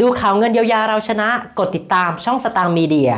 ดูข่าวเงินเยียวยาเราชนะ กดติดตามช่องสตางค์มีเดีย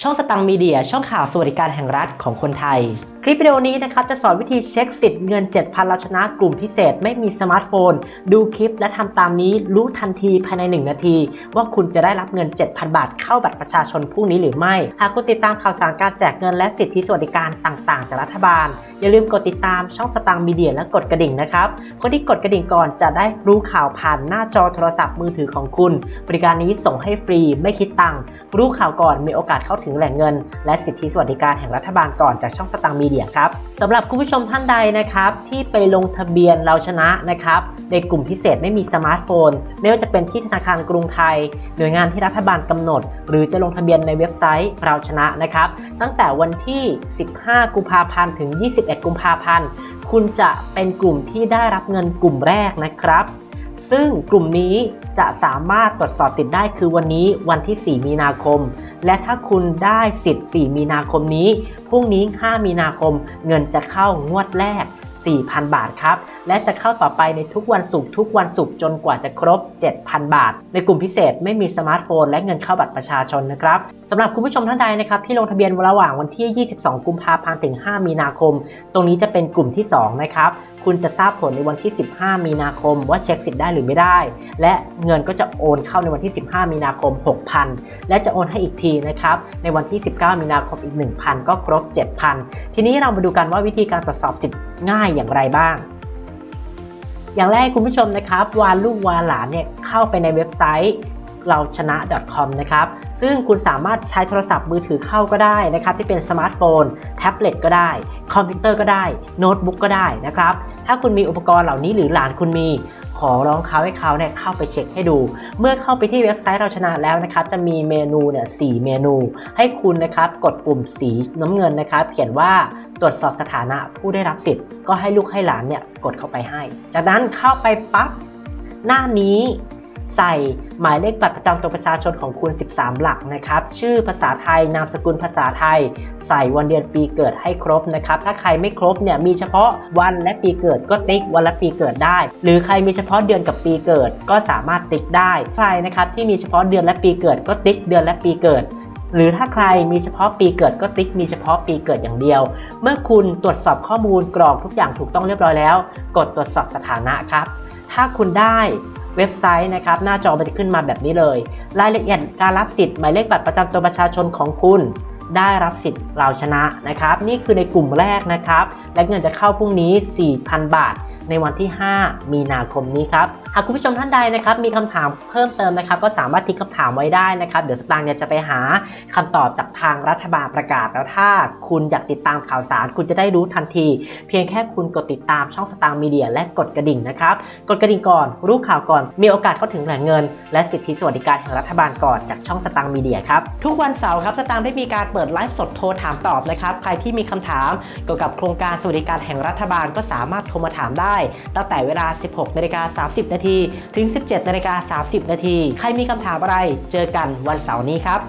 ช่องสตางมีเดีย ช่องข่าวสวัสดิการแห่งรัฐของคนไทย คลิปวิดีโอนี้นะครับจะสอนวิธีเช็คสิทธิ์เงิน 7,000เราชนะกลุ่มพิเศษไม่มีสมาร์ทโฟน ดูคลิปและทำตามนี้รู้ทันทีภายใน 1 นาที ว่าคุณจะได้รับเงิน 7,000 บาทเข้าบัตรประชาชนพรุ่งนี้หรือไม่ หากคุณติดตามข่าวสารการแจกเงินและสิทธิสวัสดิการต่างๆ จากรัฐบาล อย่าลืมกดติดตามช่องสตางมีเดียและกดกระดิ่งนะครับคนที่กดกระดิ่งก่อนจะได้รู้ข่าวผ่านหน้าจอโทรศัพท์มือถือของคุณ บริการนี้ส่งให้ฟรีไม่คิดตังค์รู้ข่าวก่อนมีโอกาสเข้าถึงแหล่งเงิน และสิทธิสวัสดิการแห่งรัฐบาลก่อนจากช่องสตางค์มีเดียครับสำหรับคุณผู้ชมท่านใดนะครับที่ไปลงทะเบียนเราชนะนะครับในกลุ่มพิเศษไม่มีสมาร์ทโฟน ไม่ว่าจะเป็นที่ธนาคารกรุงไทย หน่วยงานที่รัฐบาลกำหนด หรือจะลงทะเบียนในเว็บไซต์เราชนะนะครับตั้งแต่วันที่ 15 กุมภาพันธ์ถึง 21 กุมภาพันธ์คุณจะเป็นกลุ่มที่ได้รับเงินกลุ่มแรกนะครับ ซึ่งกลุ่มนี้จะสามารถตรวจสอบสิทธิ์ได้คือวันนี้วันที่ 4 มีนาคม และถ้าคุณได้สิทธิ์ 4 มีนาคมนี้พรุ่งนี้ 5 มีนาคม เงินจะเข้างวดแรก 4,000 บาทครับ และจะเข้าต่อไปในทุกวันศุกร์ทุกวันศุกร์จนกว่าจะครบ 7,000 บาท ในกลุ่มพิเศษไม่มีสมาร์ทโฟน และเงินเข้าบัตรประชาชนนะครับสำหรับคุณผู้ชมท่านใดนะครับที่ลงทะเบียนระหว่างวันที่ 22 กุมภาพันธ์ถึง 5 มีนาคม ตรงนี้จะเป็นกลุ่มที่ 2 นะครับคุณจะทราบผลในวันที่ 15 มีนาคม ว่าเช็คสิทธิ์ได้หรือไม่ได้ และเงินก็จะโอนเข้าในวันที่ 15 มีนาคม 6,000 และจะโอนให้อีกทีนะครับ ในวันที่ 19 มีนาคมอีก 1,000 ก็ครบ 7,000 ทีนี้เรามาดูกันว่าวิธีการตรวจสอบสิทธิ์ง่ายอย่างไรบ้าง อย่างแรกคุณผู้ชมนะครับวานลูกวานหลานเนี่ยเข้าไปในเว็บไซต์เราชนะ .com นะครับ ซึ่งคุณสามารถใช้โทรศัพท์มือถือเข้าก็ได้นะครับ ที่เป็นสมาร์ทโฟน แท็บเล็ตก็ได้ คอมพิวเตอร์ก็ได้ โน้ตบุ๊กก็ได้นะครับ ถ้าคุณมีอุปกรณ์เหล่านี้หรือหลานคุณมี ขอร้องเขาให้เขาเนี่ยเข้าไปเช็คให้ดู เมื่อเข้าไปที่เว็บไซต์เราชนะแล้วนะครับ จะมีเมนูเนี่ยสเมนู ให้คุณนะครับ กดปุ่มสีน้ำเงินนะครับ เขียนว่า ตรวจสอบสถานะผู้ได้รับสิทธิ์ ก็ให้ลูกให้หลานเนี่ยกดเข้าไปให้ จากนั้นเข้าไปปั๊บหน้านี้ใส่หมายเลขบัตรประจำตัวประชาชนของคุณ 13 หลักนะครับ ชื่อภาษาไทย นามสกุลภาษาไทย ใส่วันเดือนปีเกิดให้ครบนะครับ ถ้าใครไม่ครบเนี่ยมีเฉพาะวันและปีเกิดก็ติ๊กวันและปีเกิดได้ หรือใครมีเฉพาะเดือนกับปีเกิดก็สามารถติ๊กได้ ใครนะครับที่มีเฉพาะเดือนและปีเกิดก็ติ๊กเดือนและปีเกิด หรือถ้าใครมีเฉพาะปีเกิดก็ติ๊กมีเฉพาะปีเกิดอย่างเดียว เมื่อคุณตรวจสอบข้อมูลกรอกทุกอย่างถูกต้องเรียบร้อยแล้ว กดตรวจสอบสถานะครับ ถ้าคุณได้เว็บไซต์นะครับ หน้าจอมันจะขึ้นมาแบบนี้เลย รายละเอียดการรับสิทธิ์หมายเลขบัตรประจำตัวประชาชนของคุณได้รับสิทธิ์เราชนะนะครับ นี่คือในกลุ่มแรกนะครับ และเงินจะเข้าพรุ่งนี้ 4,000 บาท ในวันที่ 5 มีนาคมนี้ครับ หากคุณผู้ชมท่านใดนะครับมีคำถามเพิ่มเติมนะครับ ก็สามารถทิ้งคำถามไว้ได้นะครับ เดี๋ยวสตางค์เนี่ยจะไปหาคำตอบจากทางรัฐบาลประกาศ แล้วถ้าคุณอยากติดตามข่าวสาร คุณจะได้รู้ทันที เพียงแค่คุณกดติดตามช่องสตางค์มีเดีย และกดกระดิ่งนะครับกดกระดิ่งก่อน รู้ข่าวก่อน มีโอกาสเข้าถึงแหล่งเงิน และสิทธิสวัสดิการแห่งรัฐบาลก่อนจากช่องสตางค์มีเดียครับทุกวันเสาร์ครับสตางค์ได้มีการเปิดไลฟ์สดโทรถามตอบนะครับใครที่มีคำถามเกี่ยวกับโครงการสวัสดิการแห่งรัฐบาลก็สามารถโทรมาถามได้ ตั้งแต่เวลา 16นาฬิกา30นาทีถึง 17นาฬิกา30 นาที ใครมีคำถามอะไร เจอกันวันเสาร์นี้ครับ